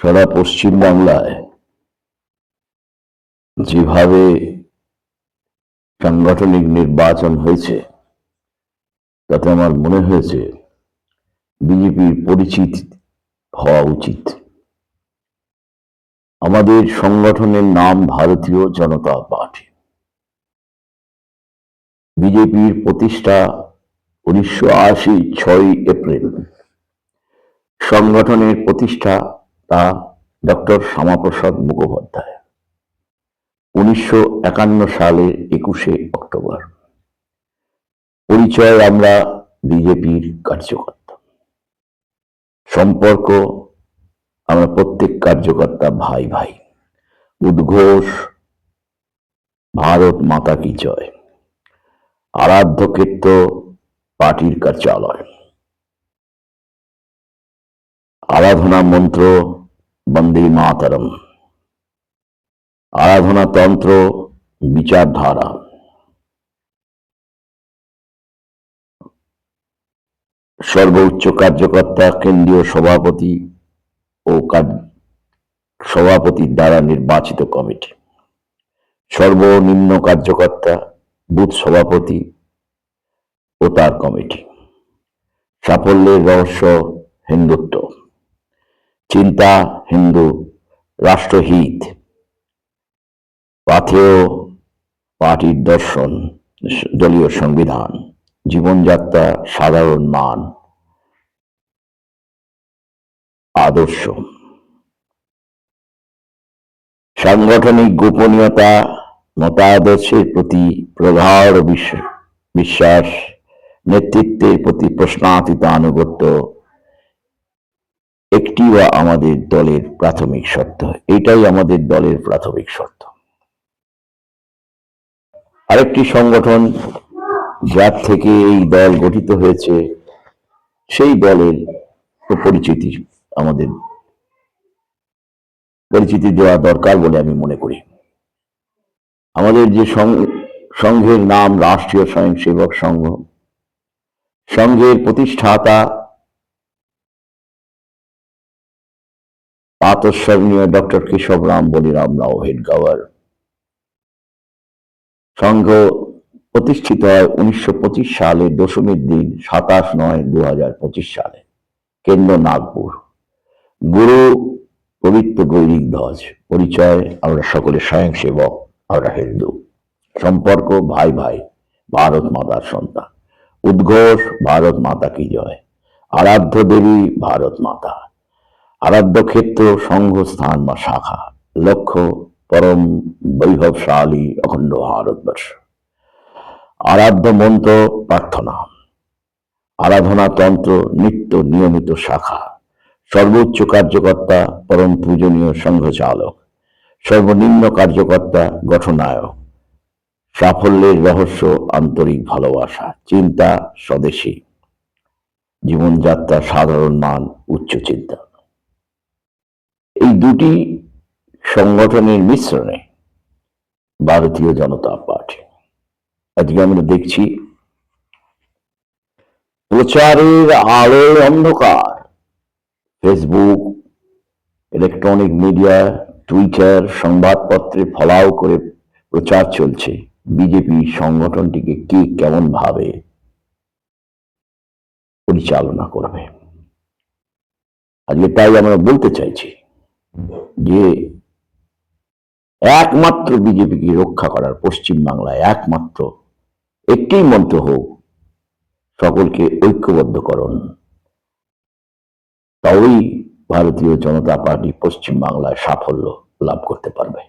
সারা পশ্চিম বাংলায় যেভাবে সাংগঠনিক নির্বাচন হয়েছে, তাতে আমার মনে হয়েছে বিজেপির পরিচিত হওয়া উচিত। আমাদের সংগঠনের নাম ভারতীয় জনতা পার্টি। বিজেপির প্রতিষ্ঠা উনিশশো আশি ছয় এপ্রিল। সংগঠনের প্রতিষ্ঠা তা ডক্টর শ্যামাপ্রসাদ মুখোপাধ্যায়। উনিশশো একান্ন সালের একুশে অক্টোবর। পরিচয় আমরা বিজেপির কার্যকর্তা। সম্পর্ক, আমরা প্রত্যেক কার্যকর্তা ভাই ভাই। উদ্ঘোষ, ভারত মাতা কি জয়। আরাধ্য ক্ষেত্র পার্টির কার্যালয়। আরাধনা মন্ত্র বন্দে মাতরম। আরাধনা তন্ত্র, বিচারধারা। সর্বোচ্চ কার্যকর্তা, কেন্দ্রীয় সভাপতি ও সভাপতির দ্বারা নির্বাচিত কমিটি। সর্বনিম্ন কার্যকর্তা, বুথ সভাপতি ও তার কমিটি। সাফল্যের রহস্য হিন্দুত্ব। চিন্তা হিন্দু রাষ্ট্রহিত। পাথেয় পার্টির দর্শন, দলীয় সংবিধান, জীবনযাত্রা, সাধারণ মান, আদর্শ। সাংগঠনিক গোপনীয়তা, মতাদর্শের প্রতি প্রগাঢ় বিশ্ব- বিশ্বাস, নেতৃত্বের প্রতি প্রশ্নাতীত আনুগত্য একটি বা আমাদের দলের প্রাথমিক শর্ত। এটাই আমাদের দলের প্রাথমিক শর্ত। আরেকটি সংগঠন যার থেকে এই দল গঠিত হয়েছে, সেই দলের পরিচিতি আমাদের পরিচিতি দেওয়া দরকার বলে আমি মনে করি। আমাদের যে সংঘের নাম রাষ্ট্রীয় স্বয়ংসেবক সংঘ, সংঘের প্রতিষ্ঠাতা আতস্মরণীয় ডক্টর কেশবরাম বলিরাম রাও হেডগাওয়ার সংঘ প্রতিষ্ঠিত হয় উনিশশো পঁচিশ সালে, দশমীর দিন, সাতাশ নয় দু সালে। কেন্দ্র নাগপুর। গুরু পবিত্র গৈরিক ধ্বজ, পরিচয় আমরা সকলে স্বয়ংসেবক, আমরা হিন্দু। সম্পর্ক, ভাই ভাই, ভারত মাতার সন্তান। উদ্ঘোষ, ভারত মাতা কি জয়। আরাধ্য দেবী, ভারত মাতা। আরাধ্য ক্ষেত্র সংঘ স্থান বা শাখা, লক্ষ্য পরম বৈভবশালী অখণ্ড ভারতবর্ষ। আরাধ্য মন্ত্র প্রার্থনা। আরাধনা তন্ত্র নিত্য নিয়মিত শাখা। সর্বোচ্চ কার্যকর্তা পরম পূজনীয় সংঘ চালক। সর্বনিম্ন কার্যকর্তা গঠনায়ক। সাফল্যের রহস্য আন্তরিক ভালোবাসা, চিন্তা স্বদেশী। জীবনযাত্রা সাধারণ মান উচ্চ চিন্তা। দুটি সংগঠনের মিশ্রণে ভারতীয় জনতা পার্টি। আজকে আমরা দেখছি প্রচারের আলোর অন্ধকার। ফেসবুক ইলেকট্রনিক মিডিয়া টুইটার সংবাদপত্রে ফলাও করে প্রচার চলছে। বিজেপি সংগঠনটিকে কে কেমন ভাবে পরিচালনা করবে? আজকে তাই আমরা বলতে চাইছি যে একমাত্র বিজেপিকে রক্ষা করার পশ্চিম বাংলায় একমাত্র একটি মন্ত্র হোক, সকলকে ঐক্যবদ্ধ করণ তবেই ভারতীয় জনতা পার্টি পশ্চিম বাংলায় সাফল্য লাভ করতে পারবে।